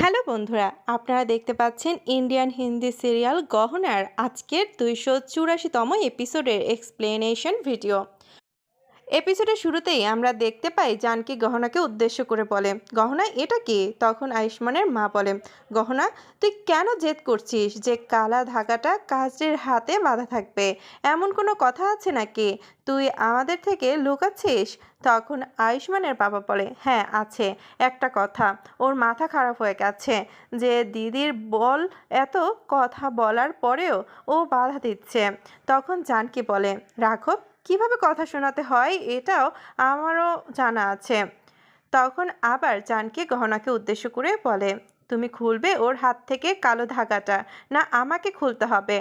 Hello বন্ধুরা, আপনারা দেখতে পাচ্ছেন ইন্ডিয়ান হিন্দি সিরিয়াল গহনার আজকের দুইশো চুরাশিতম এপিসোডের এক্সপ্লেনেশন ভিডিও এপিসোডের শুরুতেই আমরা দেখতে পাই জানকি গহনাকে উদ্দেশ্য করে বলে, গহনা এটা কি? তখন আয়ুষ্মানের মা বলে, গহনা, তুই কেন জেদ করছিস যে কালা ধাগাটা কাজের হাতে বাঁধা থাকবে? এমন কোনো কথা আছে নাকি? তুই আমাদের থেকে লুকাচ্ছিস? তখন আয়ুষ্মানের বাবা বলে হ্যাঁ আছে। একটা কথা, ওর মাথা খারাপ হয়ে গেছে। যে দিদির বল এত কথা বলার পরেও ও বাধা দিচ্ছে। তখন জানকি বলে, রাঘব কীভাবে কথা শোনাতে হয় এটাও আমারও জানা আছে। তখন আবার জানকে গহনাকে উদ্দেশ্য করে বলে, তুমি খুলবে ওর হাত থেকে কালো ধাগাটা, না আমাকে খুলতে হবে?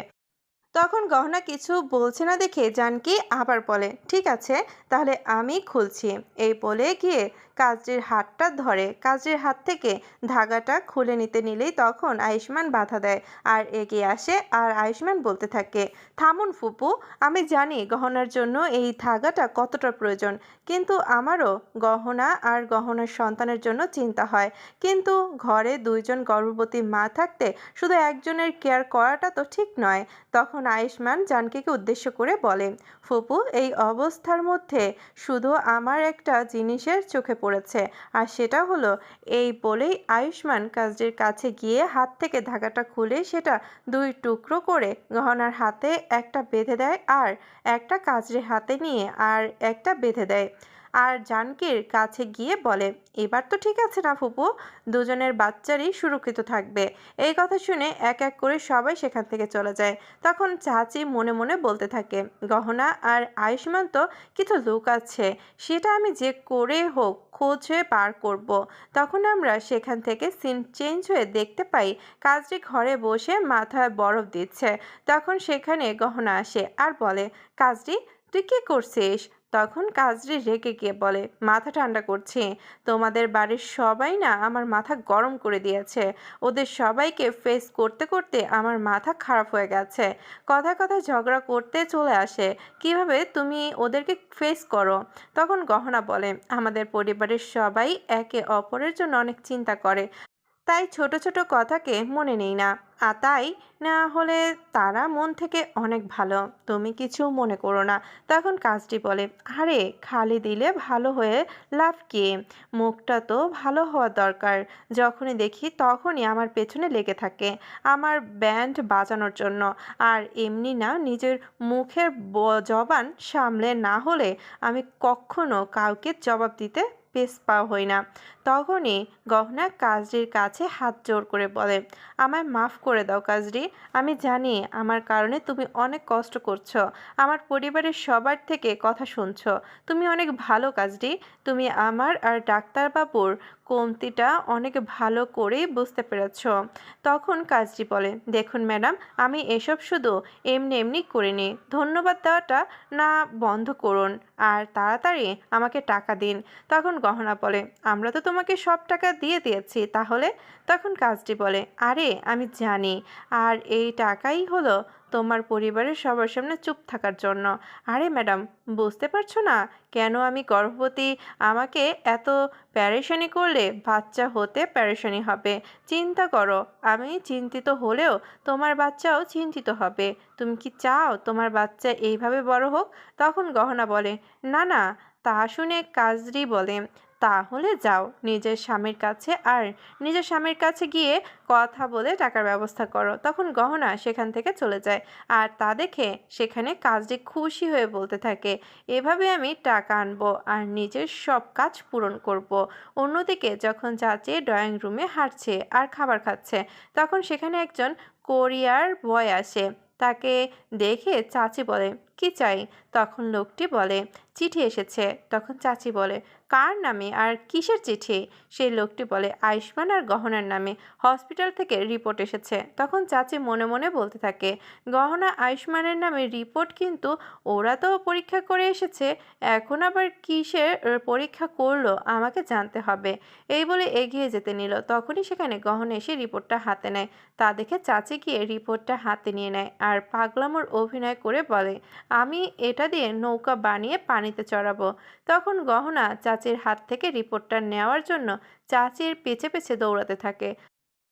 তখন গহনা কিছু বলছে না দেখে জানকি আবার বলে, ঠিক আছে, তাহলে আমি খুলছি। এই বলে গিয়ে কাজের হাতটা ধরে। কাজের হাত থেকে ধাগাটা খুলে নিতে নিলেই তখন আয়ুষ্মান বাধা দেয়। আর এগিয়ে আসে আর আয়ুষ্মান বলতে থাকে, থামুন ফুপু, আমি জানি গহনার জন্য এই ধাগাটা কতটা প্রয়োজন। কিন্তু আমারও গহনা আর গহনার সন্তানের জন্য চিন্তা হয়। কিন্তু ঘরে দুইজন গর্ভবতী মা থাকতে শুধু একজনের কেয়ার করাটা তো ঠিক নয়। তখন আয়ুষ্মান জানকীকে উদ্দেশ্য করে বলে, ফুপু, এই অবস্থার মধ্যে শুধু আমার একটা জিনিসের চোখে পড়েছে আর সেটা হলো, এই বলেই আয়ুষ্মান কাজের কাছে গিয়ে হাত থেকে ধাগাটা খুলে সেটা দুই টুকরো করে গহনার হাতে একটা বেঁধে দেয় আর একটা কাজের হাতে নিয়ে আর একটা বেঁধে দেয়। আর জানকীর কাছে গিয়ে বলে, এবার তো ঠিক আছে না ফুপু, দুজনের বাচ্চারই সুরক্ষিত থাকবে। এই কথা শুনে এক এক করে সবাই সেখান থেকে চলে যায়। তখন চাচি মনে মনে বলতে থাকে, গহনা আর আয়ুষ্মান তো কিছু লোক আছে, সেটা আমি যে করে হোক খোঁজে পার করব। তখন আমরা সেখান থেকে সিন চেঞ্জ হয়ে দেখতে পাই, কাজটি ঘরে বসে মাথায় বরফ দিচ্ছে। তখন সেখানে গহনা আসে আর বলে, কাজটি, তুই কি করছিস? তখন কাজরি রেগে গিয়ে বলে, মাথা ঠান্ডা করছি। তোমাদের বাড়ির সবাই না আমার মাথা গরম করে দিয়েছে। ওদের সবাইকে ফেস করতে করতে আমার মাথা খারাপ হয়ে গেছে। কথা কথা ঝগড়া করতে চলে আসে। কীভাবে তুমি ওদেরকে ফেস করো? তখন গহনা বলে, আমাদের পরিবারের সবাই একে অপরের জন্য অনেক চিন্তা করে। তাই ছোট ছোট কথাকে মনে নেই না। তাই না হলে তারা মন থেকে অনেক ভালো। তুমি কিছু মনে করো না। তখন কাজটি বলে, আরে, খালি দিলে ভালো হয়ে লাভ কি? মুখটা তো ভালো হওয়া দরকার। যখনই দেখি তখনই আমার পেছনে লেগে থাকে, আমার ব্যান্ড বাজানোর জন্য। আর এমনি না নিজের মুখের জবান সামলে না হলে আমি কখনো কাউকে জবাব দিতে পেস পাওয়া হই না। তখনই গহনা কাজরির কাছে হাত জোর করে বলে, আমায় মাফ করে দাও কাজরি, আমি জানি আমার কারণে তুমি অনেক কষ্ট করছ। আমার পরিবারের সবার থেকে কথা শুনছো। তুমি অনেক ভালো কাজরি। তুমি আমার আর ডাক্তারবাবুর কমতিটা অনেক ভালো করেই বুঝতে পেরেছ তখন কাজটি বলে, দেখুন ম্যাডাম, আমি এসব শুধু এমনি এমনি করিনি। ধন্যবাদ দেওয়াটা না বন্ধ করুন। আর তাড়াতাড়ি আমাকে টাকা দিন। তখন গহনা বলে, আমরা তো তোমাকে সব টাকা দিয়ে দিয়েছি, তাহলে? তখন কাজটি বলে, আরে, আমি জানি। আর এই টাকাই হলো তোমার পরিবারের সবার সামনে চুপ থাকার জন্য। আরে ম্যাডাম, বুঝতে পারছ না? কেন আমি গর্ভবতী? আমাকে এত প্যারেশানি করলে বাচ্চা হতে প্যারেশানি হবে। চিন্তা করো, আমি চিন্তিত হলেও তোমার বাচ্চাও চিন্তিত হবে। তুমি কি চাও তোমার বাচ্চা এইভাবে বড় হোক? তখন গহনা বলে, না না তা শুনে কাজরি বলে, তাহলে যাও, নিজের স্বামীর কাছে, আর নিজের স্বামীর কাছে গিয়ে কথা বলে টাকার ব্যবস্থা করো তখন গহনা সেখান থেকে চলে যায়, আর তা দেখে সেখানে কাজটি খুশি হয়ে বলতে থাকে, এভাবে আমি টাকা আনব আর নিজের সব কাজ পূরণ করব। অন্যদিকে যখন চাচি ড্রয়িং রুমে হাঁটছে আর খাবার খাচ্ছে, তখন সেখানে একজন কোরিয়ার বয় আসে, তাকে দেখে চাচি বলে কি চাই? তখন লোকটি বলে, চিঠি এসেছে। তখন চাচি বলে, কার নামে আর কিসের চিঠি? সেই লোকটি বলে, আয়ুষ্মান আর গহনার নামে। হসপিটাল থেকে রিপোর্ট এসেছে। তখন চাচি মনে মনে বলতে থাকে, গহনা আয়ুষ্মানের নামে রিপোর্ট কিন্তু ওরা তো পরীক্ষা করে এসেছে, এখন আবার কিসের পরীক্ষা করল? আমাকে জানতে হবে। এই বলে এগিয়ে যেতে নিল। তখনই সেখানে গহনা এসে রিপোর্টটা হাতে নেয়। তা দেখে চাচি গিয়ে রিপোর্টটা হাতে নিয়ে নেয় আর পাগলামোর অভিনয় করে বলে আমি এটা দিয়ে নৌকা বানিয়ে পানিতে চড়াবো। তখন গহনা চাচির হাত থেকে রিপোর্টটা নেওয়ার জন্য চাচির পেছে পেছে দৌড়াতে থাকে।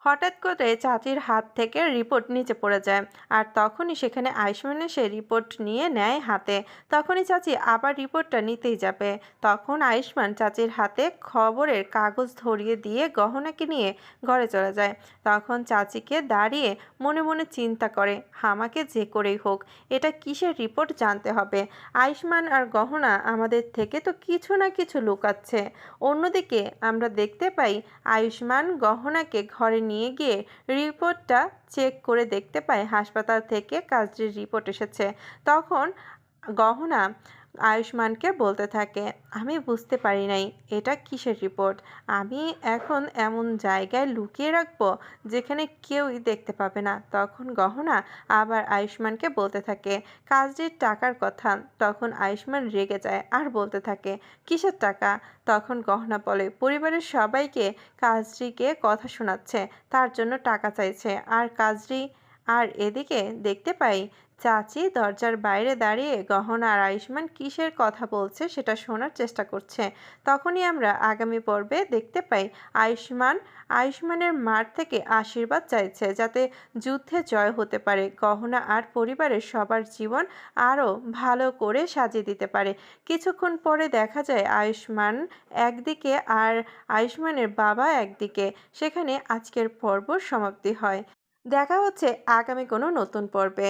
হঠাৎ করে চাচির হাত থেকে রিপোর্ট নিচে পড়ে যায় আর তখনই সেখানে আয়ুষ্মান এসে রিপোর্ট নিয়ে নেয় হাতে। তখনই চাচি আবার রিপোর্টটা নিতেই যাবে। তখন আয়ুষ্মান চাচির হাতে খবরের কাগজ ধরিয়ে দিয়ে গহনাকে নিয়ে ঘরে চলে যায়। তখন চাচিকে দাঁড়িয়ে মনে মনে চিন্তা করে, আমাকে যে করেই হোক, এটা কিসের রিপোর্ট জানতে হবে? আয়ুষ্মান আর গহনা আমাদের থেকে তো কিছু না কিছু লুকাচ্ছে। অন্যদিকে আমরা দেখতে পাই আয়ুষ্মান গহনাকে ঘরে নিয়ে গিয়ে রিপোর্টটা চেক করে দেখতে পায়। হাসপাতাল থেকে কাজটির রিপোর্ট এসেছে। তখন গহনা আয়ুষ্মানকে বলতে থাকে, আমি বুঝতে পারি নাই, এটা কিসের রিপোর্ট আমি এখন এমন জায়গায় লুকিয়ে রাখব যেখানে কেউই দেখতে পাবে না। তখন গহনা আবার আয়ুষ্মানকে বলতে থাকে কাজটির টাকার কথা। তখন আয়ুষ্মান রেগে যায় আর বলতে থাকে, কিসের টাকা? তখন গহনা বলে, পরিবারের সবাইকে কাজরিকে কথা শোনাচ্ছে, তার জন্য টাকা চাইছে, আর কাজরি আর এদিকে দেখতে পাই চাচি দরজার বাইরে দাঁড়িয়ে গহনা আর আয়ুষ্মান কিসের কথা বলছে সেটা শোনার চেষ্টা করছে। তখনই আমরা আগামী পর্বে দেখতে পাই আয়ুষ্মান, আয়ুষ্মানের মার থেকে আশীর্বাদ চাইছে যাতে যুদ্ধে জয় হতে পারে, গহনা আর পরিবারের সবার জীবন আরও ভালো করে সাজিয়ে দিতে পারে। কিছুক্ষণ পরে দেখা যায় আয়ুষ্মান একদিকে আর আয়ুষ্মানের বাবা একদিকে। সেখানে আজকের পর্ব সমাপ্তি হয়। দেখা হচ্ছে আগামী কোনো নতুন পর্বে।